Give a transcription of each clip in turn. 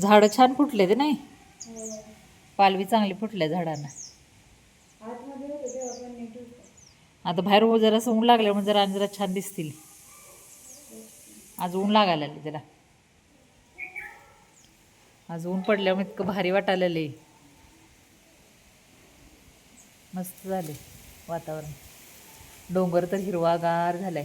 झाडं छान फुटले ते नाही? पालवी चांगली फुटल्या झाडांना. आता बाहेर हो ऊन लागल्यामुळे जरा आणि जरा छान दिसतील. आज ऊन लागायला आले त्याला आज ऊन पडल्यामुळे इतकं भारी वाटायला आले मस्त झाले वातावरण. डोंगर तर हिरवागार झालाय.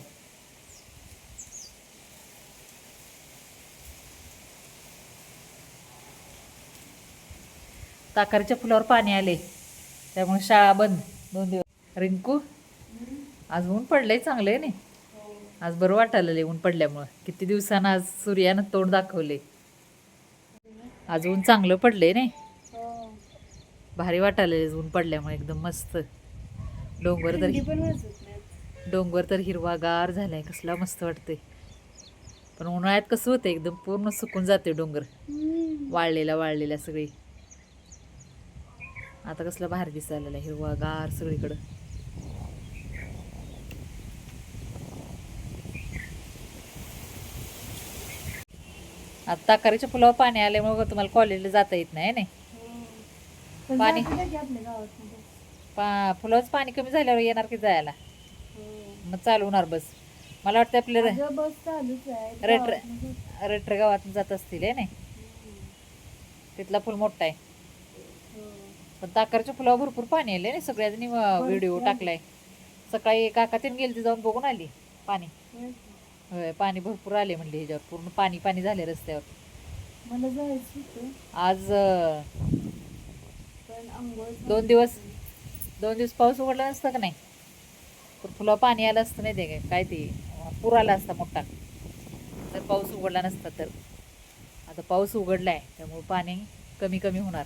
ताकारीच्या फुलावर पाणी आले. त्यामुळे शाळा बंद. दोन दिवस. रिंकू आज ऊन पडलंय चांगलं आहे नाही? आज बरं वाटायला ऊन पडल्यामुळं. किती दिवसानं आज सूर्यानं तोंड दाखवले आज ऊन चांगलं पडलंय नाही? भारी वाटायला ऊन पडल्यामुळे एकदम मस्त. डोंगर तर डोंगर तर हिरवागार झालाय कसला मस्त वाटतंय. पण उन्हाळ्यात कसं होतं एकदम पूर्ण सुकून जाते डोंगर. वाळलेला वाळलेला सगळी. आता कसला भारी दिसायला लागलाय हिरवागार सगळीकडं. आता ताकारीच्या पुलावर पाणी आल्यामुळे तुम्हाला कॉलेजला जाता येत नाही नाही? पाणी पा पाणी कमी झाल्यावर येणार की जायला? मग चालू होणार बस. मला वाटतं आपल्या बस चालूच आहे. रेट रेटर गावातून जात. असतील हे नाही? तिथला फुल मोठा आहे. पण ताकारच्या फुलावर भरपूर पाणी आले ना सगळ्यांनी व्हिडिओ टाकलाय. सकाळी काका तीन गेली जाऊन बघून आली पाणी. होय पाणी भरपूर आले म्हणले ह्याच्यावर पूर्ण पाणी पाणी झाले रस्त्यावर. मला जायचं होतं. आज दोन दिवस दोन दिवस पाऊस उघडला नसता का नाही? तर फुलं पाणी आलं असतं नाही ते काय काय ते पूर आला असता मोठा. जर पाऊस उघडला नसता तर. आता पाऊस उघडलाय त्यामुळे पाणी कमी कमी होणार.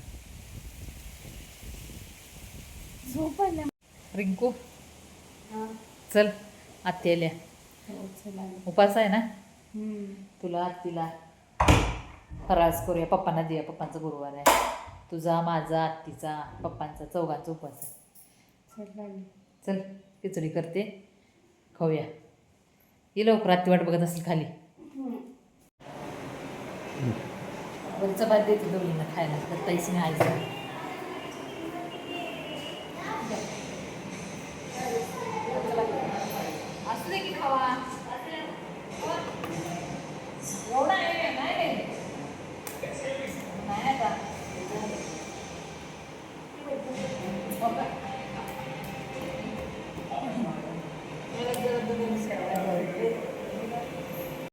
झोप आल्या रिंकू. हा. चल आत्याल्या हो, चला. उपास आहे ना. तुला आत्तीला फराळच करूया. पप्पांना देऊया. पप्पांचा गुरुवार आहे. तुझा माझा आत्तीचा पप्पांचा चौघांचा उपास आहे. चला. चल खिचडी करते. खाऊया. ये लवकर. आत्ती वाट बघत असेल खाली. वरचं भात देते दोघींना खायला. तर ताईस नाही आईचं.